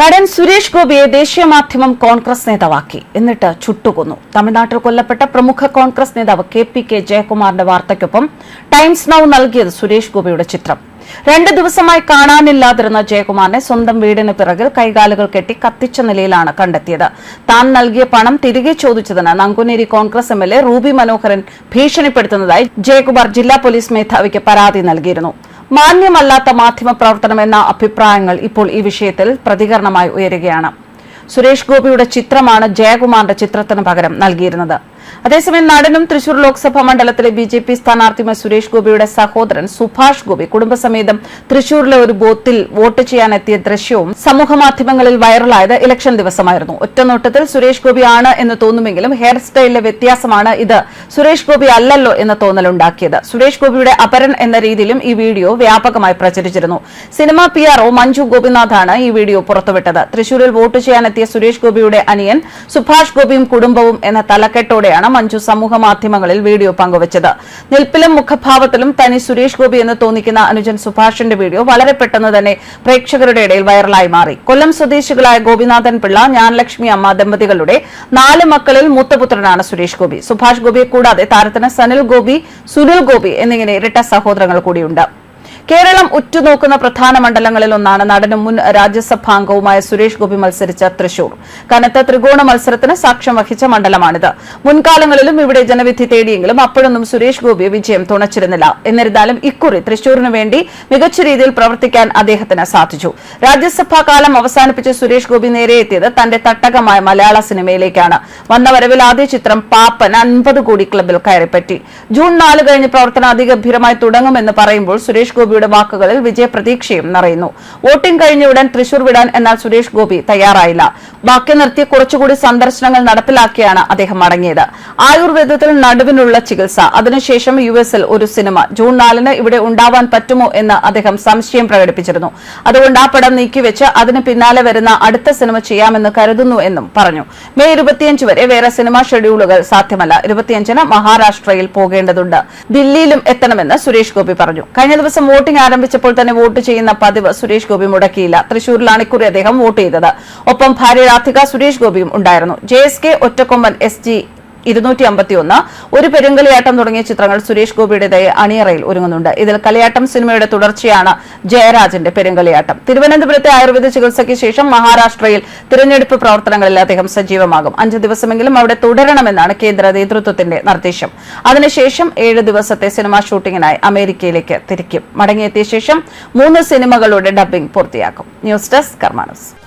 നടൻ സുരേഷ് ഗോപിയെ ദേശീയ മാധ്യമം കോൺഗ്രസ് നേതാവാക്കി. എന്നിട്ട് ചുട്ടുകൊന്നു. തമിഴ്നാട്ടിൽ കൊല്ലപ്പെട്ട പ്രമുഖ കോൺഗ്രസ് നേതാവ് കെ പി കെ ജയകുമാറിന്റെ വാർത്തയ്ക്കൊപ്പം ടൈംസ് നൌ നൽകിയത് സുരേഷ് ഗോപിയുടെ ചിത്രം. രണ്ട് ദിവസമായി കാണാനില്ലാതിരുന്ന ജയകുമാറിനെ സ്വന്തം വീടിന് പിറകിൽ കൈകാലുകൾ കെട്ടി കത്തിച്ച നിലയിലാണ് കണ്ടെത്തിയത്. താൻ നൽകിയ പണം തിരികെ ചോദിച്ചതിന് Nanguneri Congress M L A Ruby Manoharan ഭീഷണിപ്പെടുത്തുന്നതായി Jayakumar ജില്ലാ പോലീസ് മേധാവിക്ക് പരാതി നൽകിയിരുന്നു. മാന്യമല്ലാത്ത മാധ്യമ പ്രവർത്തനം എന്ന അഭിപ്രായങ്ങൾ ഇപ്പോൾ ഈ വിഷയത്തിൽ പ്രതികരണമായി ഉയരുകയാണ്. സുരേഷ് ഗോപിയുടെ ചിത്രമാണ് ജയകുമാറിന്റെ ചിത്രത്തിന് പകരം നൽകിയിരുന്നത്. അതേസമയം നടനും തൃശൂർ ലോക്സഭാ മണ്ഡലത്തിലെ ബി ജെ പി സ്ഥാനാർത്ഥിയുമായി സുരേഷ് ഗോപിയുടെ സഹോദരൻ സുഭാഷ് ഗോപി കുടുംബസമേതം തൃശൂരിലെ ഒരു ബോത്തിൽ വോട്ട് ചെയ്യാനെത്തിയ ദൃശ്യവും സമൂഹമാധ്യമങ്ങളിൽ വൈറലായത് ഇലക്ഷൻ ദിവസമായിരുന്നു. ഒറ്റനോട്ടത്തിൽ സുരേഷ് ഗോപി ആണ് എന്ന് തോന്നുമെങ്കിലും ഹെയർ സ്റ്റൈലിലെ വ്യത്യാസമാണ് ഇത്. സുരേഷ് ഗോപി അല്ലല്ലോ എന്ന തോന്നലുണ്ടാക്കിയത്. സുരേഷ് ഗോപിയുടെ അപരൻ എന്ന രീതിയിലും ഈ വീഡിയോ വ്യാപകമായി പ്രചരിച്ചിരുന്നു. Cinema P R O Manju ഗോപിനാഥാണ് ഈ വീഡിയോ പുറത്തുവിട്ടത്. തൃശൂരിൽ വോട്ട് ചെയ്യാനെത്തിയ സുരേഷ് ഗോപിയുടെ അനിയൻ സുഭാഷ് ഗോപിയും കുടുംബവും എന്ന തലക്കെട്ടോടെയാണ് മഞ്ജു സമൂഹ മാധ്യമങ്ങളിൽ വീഡിയോ പങ്കുവച്ചത്. നിൽപ്പിലും മുഖഭാവത്തിലും തനി സുരേഷ് ഗോപി എന്ന് തോന്നിക്കുന്ന അനുജൻ സുഭാഷിന്റെ വീഡിയോ വളരെ പെട്ടെന്ന് തന്നെ പ്രേക്ഷകരുടെ ഇടയിൽ വൈറലായി മാറി. കൊല്ലം സ്വദേശികളായ ഗോപിനാഥൻ പിള്ള ഞാൻലക്ഷ്മി അമ്മ ദമ്പതികളുടെ നാല് മക്കളിൽ മൂത്തപുത്രനാണ് സുരേഷ് ഗോപി. സുഭാഷ് ഗോപിയെ കൂടാതെ താരത്തിന് സനിൽ ഗോപി സുനിൽ ഗോപി എന്നിങ്ങനെ ഇരട്ട സഹോദരങ്ങൾ കൂടിയുണ്ട്. കേരളം ഉറ്റുനോക്കുന്ന പ്രധാന മണ്ഡലങ്ങളിൽ ഒന്നാണ് നടനും മുൻ രാജ്യസഭാംഗവുമായ സുരേഷ് ഗോപി മത്സരിച്ച തൃശൂർ. കനത്ത ത്രികോണ മത്സരത്തിന് സാക്ഷ്യം വഹിച്ച മണ്ഡലമാണിത്. മുൻകാലങ്ങളിലും ഇവിടെ ജനവിധി തേടിയെങ്കിലും അപ്പോഴൊന്നും സുരേഷ് ഗോപി വിജയം തുണച്ചിരുന്നില്ല. എന്നിരുന്നാലും ഇക്കുറി തൃശൂരിനു വേണ്ടി മികച്ച രീതിയിൽ പ്രവർത്തിക്കാൻ അദ്ദേഹത്തിന് സാധിച്ചു. രാജ്യസഭാ കാലം അവസാനിപ്പിച്ച് സുരേഷ് ഗോപി നേരെ എത്തിയത് തന്റെ തട്ടകമായ മലയാള സിനിമയിലേക്കാണ്. വന്ന വരവിൽ ആദ്യ ചിത്രം പാപ്പൻ അൻപത് കോടി ക്ലബിൽ കയറിപ്പറ്റി. ജൂൺ നാല് കഴിഞ്ഞ് പ്രവർത്തനം അതിഗംഭീരമായി തുടങ്ങുമെന്ന് പറയുമ്പോൾ സുരേഷ് ഗോപിയുടെ വാക്കുകളിൽ വിജയപ്രതീക്ഷയും നിറയുന്നു. വോട്ടിംഗ് കഴിഞ്ഞ ഉടൻ തൃശൂർ വിടാൻ എന്നാൽ സുരേഷ് ഗോപി തയ്യാറായില്ല. ബാക്കി നിർത്തി കുറച്ചുകൂടി സന്ദർശനങ്ങൾ നടപ്പിലാക്കിയാണ് അദ്ദേഹം മടങ്ങിയത്. ആയുർവേദത്തിൽ നടുവിനുള്ള ചികിത്സ. അതിനുശേഷം യു എസിൽ ഒരു സിനിമ. ജൂൺ നാലിന് ഇവിടെ ഉണ്ടാവാൻ പറ്റുമോ എന്ന് അദ്ദേഹം സംശയം പ്രകടിപ്പിച്ചിരുന്നു. അതുകൊണ്ട് ആ പടം നീക്കിവെച്ച് അതിന് പിന്നാലെ വരുന്ന അടുത്ത സിനിമ ചെയ്യാമെന്ന് കരുതുന്നു എന്നും പറഞ്ഞു. മെയ് ഇരുപത്തിയഞ്ച് വരെ വേറെ സിനിമാ ഷെഡ്യൂളുകൾ സാധ്യമല്ല. ഇരുപത്തിയഞ്ചിന് മഹാരാഷ്ട്രയിൽ പോകേണ്ടതുണ്ട്. ദില്ലിയിലും എത്തണമെന്ന് സുരേഷ് ഗോപി പറഞ്ഞു. കഴിഞ്ഞ ദിവസം വോട്ടിംഗ് ആരംഭിച്ചപ്പോൾ തന്നെ വോട്ട് ചെയ്യുന്ന പതിവ് സുരേഷ് ഗോപി മുടക്കിയില്ല. തൃശൂരിലാണ് ഇക്കുറി അദ്ദേഹം വോട്ട് ചെയ്തത്. ഒപ്പം ഭാര്യ രാധിക സുരേഷ് ഗോപിയും ഉണ്ടായിരുന്നു. J S K Ottakomban S G ഇരുന്നൂറ്റി അമ്പത്തിയൊന്ന് ഒരു പെരുങ്കളിയാട്ടം തുടങ്ങിയ ചിത്രങ്ങൾ സുരേഷ് ഗോപിയുടേതായി അണിയറയിൽ ഒരുങ്ങുന്നുണ്ട്. ഇതിൽ കളിയാട്ടം സിനിമയുടെ തുടർച്ചയാണ് ജയരാജന്റെ പെരുങ്കളിയാട്ടം. തിരുവനന്തപുരത്തെ ആയുർവേദ ചികിത്സയ്ക്ക് ശേഷം മഹാരാഷ്ട്രയിൽ തിരഞ്ഞെടുപ്പ് പ്രവർത്തനങ്ങളിൽ അദ്ദേഹം സജീവമാകും. അഞ്ചു ദിവസമെങ്കിലും അവിടെ തുടരണമെന്നാണ് കേന്ദ്ര നേതൃത്വത്തിന്റെ നിർദ്ദേശം. അതിനുശേഷം ഏഴ് ദിവസത്തെ സിനിമാ ഷൂട്ടിങ്ങിനായി അമേരിക്കയിലേക്ക് തിരിക്കും. മടങ്ങിയെത്തിയ ശേഷം മൂന്ന് സിനിമകളുടെ ഡബ്ബിംഗ് പൂർത്തിയാക്കും. News desk കർമാനസ്